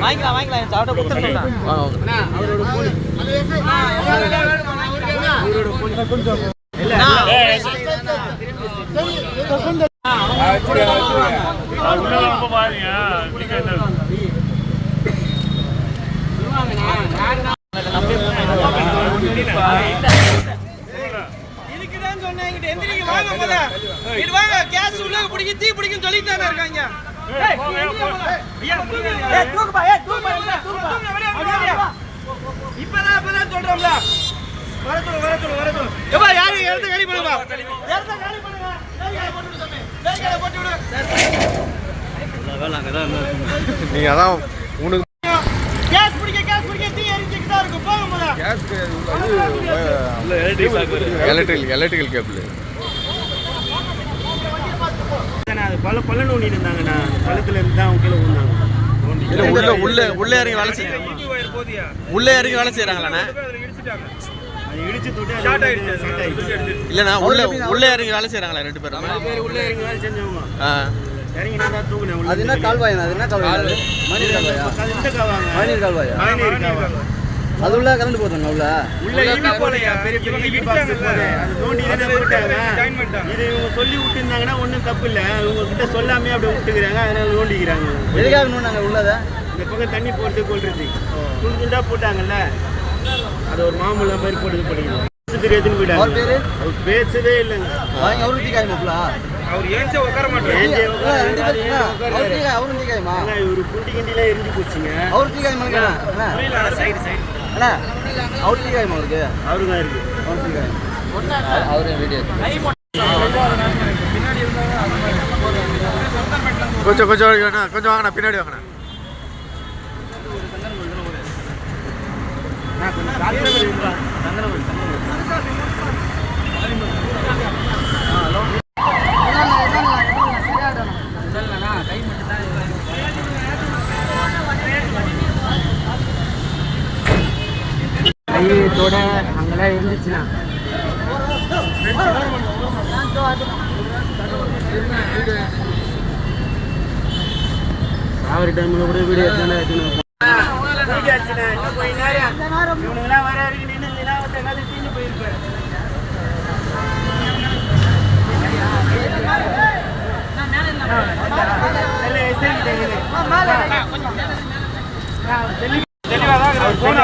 வாங்கிக்கலாம் வாங்கிக்கலாம் சாப்பிட்ட கொடுத்து சொல்றேன் இதுக்குதான் சொன்னேன் இங்கிட்ட வாங்க போல வாங்க கேஸ் உள்ள பிடிக்க தீ பிடிக்கும் சொல்லிட்டு தானே இருக்காங்க. இப்பதான் இப்பதான் சொல்றோம்ல வர சொல்லு வர சொல்லு வர சொல்லு எப்பா யாரு இடத்த காலி பண்ணுங்க இடத்த பண்ணுங்க நீங்க அதான் உனக்கு கேஸ் பிடிக்க கேஸ் பிடிக்க தீ எரிஞ்சுக்கிட்டு தான் இருக்கும் போல கேஸ் எலக்ட்ரிக்கல் எலக்ட்ரிக்கல் கேபிள் அது பல பல நோண்டி இருந்தாங்கண்ணா. பழத்துல இருந்து தான் அவங்க கீழே விழுந்தாங்க. உள்ள உள்ள உள்ள இறங்கி வேலை செய்ய போதியா? உள்ள இறங்கி வேலை செய்யறாங்களாண்ணே? இல்லண்ணா உள்ள உள்ள இறங்கி வேலை செய்யறாங்களா ரெண்டு பேரும்? உள்ள இறங்கி வேலை செஞ்சவங்க. ஆ. இறங்கி நான் அது என்ன கால்வாய் அது என்ன கால்வாய். அது? மணிநீர் கால்வாயா அது இந்த காவாங்க மணிநீர் கால்வாயா அது உள்ள கரண்ட் போதுங்க உள்ள. உள்ள ஈபி போலையா? பெரிய பெரிய ஈபி பாக்ஸ் போல அது நோண்டி தானே பண்ணிட்டாங்க. இது இவங்க சொல்லி விட்டுருந்தாங்கன்னா ஒன்றும் தப்பு இல்லை. இவங்க கிட்ட சொல்லாமே அப்படியே விட்டுக்கிறாங்க அதனால நோண்டிக்கிறாங்க எதுக்காக நோண்டாங்க உள்ளத இந்த பக்கம் தண்ணி போட்டு கொள்றது துண்டு துண்டா போட்டாங்கல்ல? அது ஒரு மாமூலா மாதிரி போட்டு படிக்கணும் தெரியாதுன்னு அவர் போயிட்டாங்க. பேரு? அவர் பேசவே இல்லைங்க. வாங்கி அவரும் டீ காயுமாப்ல அவர் ஏஞ்சா உட்கார மாட்டாரு. ஏஞ்சே ரெண்டு உட்கார்றாரு, பேரும் என்ன? உட்கார்றாரு. அவர் டீ காயுமா இவரு குண்டி கிண்டிலாம் எரிஞ்சு போச்சுங்க. அவர் டீ காயுமா அண்ணா சைடு சைடு அண்ணா அவர் டீ காயுமா அவருக்கு அவரு தான் இருக்கு அவர் காயும் கொஞ்சம் கொஞ்சம் வாங்கண்ணா, கொஞ்சம் வாங்கண்ணா பின்னாடி வாங்கண்ணா தைரியத்தோட அங்கெல்லாம் இருந்துச்சுன்னா. சாவரி டைமில் கூட வீடியோ எடுத்துனா எடுத்துனா தெளிவாதான் போன